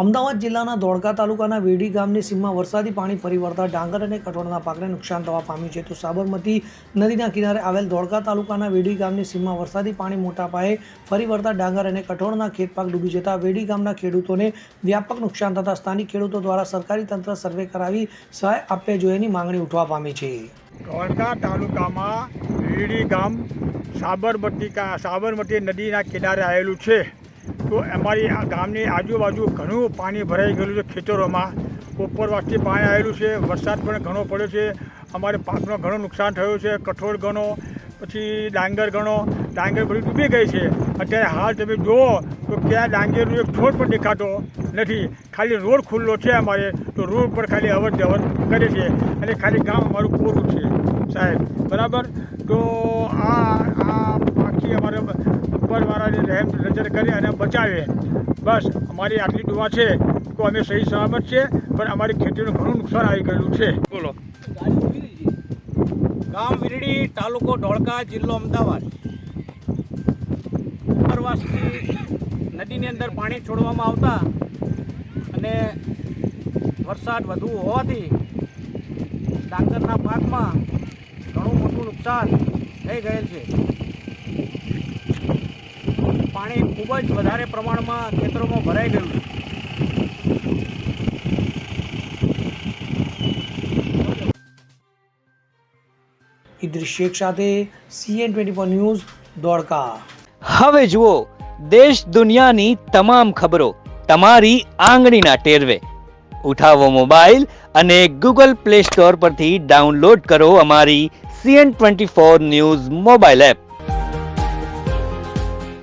અમદાવાદ જિલ્લાના ધોળકા તાલુકાના વેડી ગામની સીમમાં વરસાદી પાણી ફરી વળતા ડાંગર અને કઠોળના પાકને નુકસાન થવા પામ્યું છે. તો સાબરમતી નદીના કિનારે આવેલ ધોળકા તાલુકાના વેડી ગામની સીમમાં વરસાદી પાણી મોટા પાયે ફરી વળતા ડાંગર અને કઠોળના ખેતપાક ડૂબી જતા વેડી ગામના ખેડૂતોને વ્યાપક નુકસાન થતાં સ્થાનિક ખેડૂતો દ્વારા સરકારી તંત્ર સર્વે કરાવી સહાય આપવી જોઈએની માંગણી ઉઠવા પામી છે. ધોળકા તાલુકામાં વેડી ગામ સાબરમતી સાબરમતી નદીના કિનારે આવેલું છે. તો અમારી આ ગામની આજુબાજુ ઘણું પાણી ભરાઈ ગયેલું છે ખેતરોમાં. ઉપરવાસથી પાણી આવેલું છે, વરસાદ પણ ઘણો પડ્યો છે. અમારે પાકનો ઘણું નુકસાન થયું છે, કઠોળ ગણો, પછી ડાંગર ગણો. ડાંગર બધી ડૂબી ગઈ છે. અત્યારે હાલ તમે જુઓ તો ક્યાં ડાંગરનો એક છોડ પણ દેખાતો નથી. ખાલી રોડ ખુલ્લો છે અમારે, તો રોડ પર ખાલી અવર જવર કરે છે. અને ખાલી ગામ અમારું કોરું છે, સાહેબ. બરાબર? તો આ આ ઉપરવાળાની રહેમ નજર કરી અને બચાવે. બસ અમારી આટલી દુઆ છે તો અમે સહી સલામત છે પણ અમારી ખેતીનું ઘણું નુકસાન આવી ગયેલું છે. બોલો. ગામ વીરડી તાલુકો ધોળકા જિલ્લો અમદાવાદ. ઉપરવાસથી નદીની અંદર પાણી છોડવામાં આવતા અને વરસાદ વધુ હોવાથી ડાંગરના પાકમાં ઘણું મોટું નુકસાન થઈ ગયેલ છે. પાણી ખૂબ જ વધારે પ્રમાણમાં ખેતરોમાં ભરાઈ ગયું છે. ઇદ્રિસ શેખ સાથે CN twenty four news Dodka. હવે જુઓ દેશ દુનિયાની તમામ ખબરો તમારી આંગળીના ટેરવે. ઉઠાવો મોબાઈલ અને ગૂગલ પ્લે સ્ટોર પરથી ડાઉનલોડ કરો અમારી CN twenty four news mobile app.